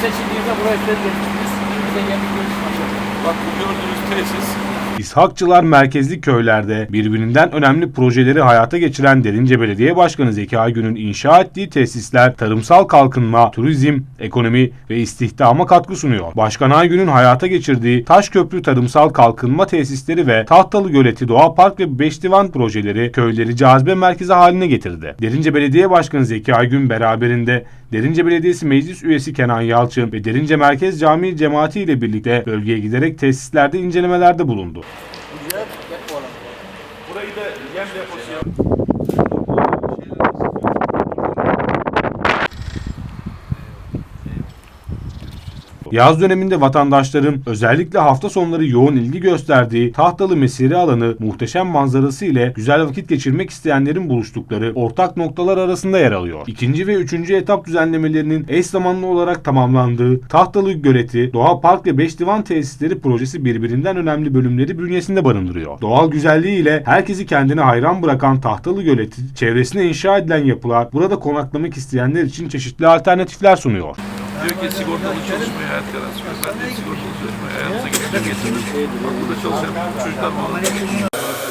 seçildiğinde buraya vermiştiniz. Bize geldik görüşmek Bak bu gördüğünüz tesis İshakçılar merkezli köylerde birbirinden önemli projeleri hayata geçiren Derince Belediye Başkanı Zeki Aygün'ün inşa ettiği tesisler tarımsal kalkınma, turizm, ekonomi ve istihdama katkı sunuyor. Başkan Aygün'ün hayata geçirdiği Taşköprü Tarımsal Kalkınma Tesisleri ve Tahtalı Göleti Doğa Park ve Beşdivan projeleri köyleri cazibe merkezi haline getirdi. Derince Belediye Başkanı Zeki Aygün beraberinde Derince Belediyesi Meclis Üyesi Kenan Yalçın ve Derince Merkez Camii cemaati ile birlikte bölgeye giderek tesislerde incelemelerde bulundu. burayı da yem deposu yap. Yaz döneminde vatandaşların özellikle hafta sonları yoğun ilgi gösterdiği tahtalı mesire alanı muhteşem manzarası ile güzel vakit geçirmek isteyenlerin buluştukları ortak noktalar arasında yer alıyor. İkinci ve üçüncü etap düzenlemelerinin eş zamanlı olarak tamamlandığı Tahtalı Göleti, Doğa Park ve Beş Divan Tesisleri projesi birbirinden önemli bölümleri bünyesinde barındırıyor. Doğal güzelliği ile herkesi kendine hayran bırakan Tahtalı Göleti, çevresine inşa edilen yapılar burada konaklamak isteyenler için çeşitli alternatifler sunuyor. Diyor ki sigortalı çalışmaya hayat garantisi. Ben de sigortalı çalışmaya hayatımıza getirdim getirdim. Burada çalışan çocuklar var.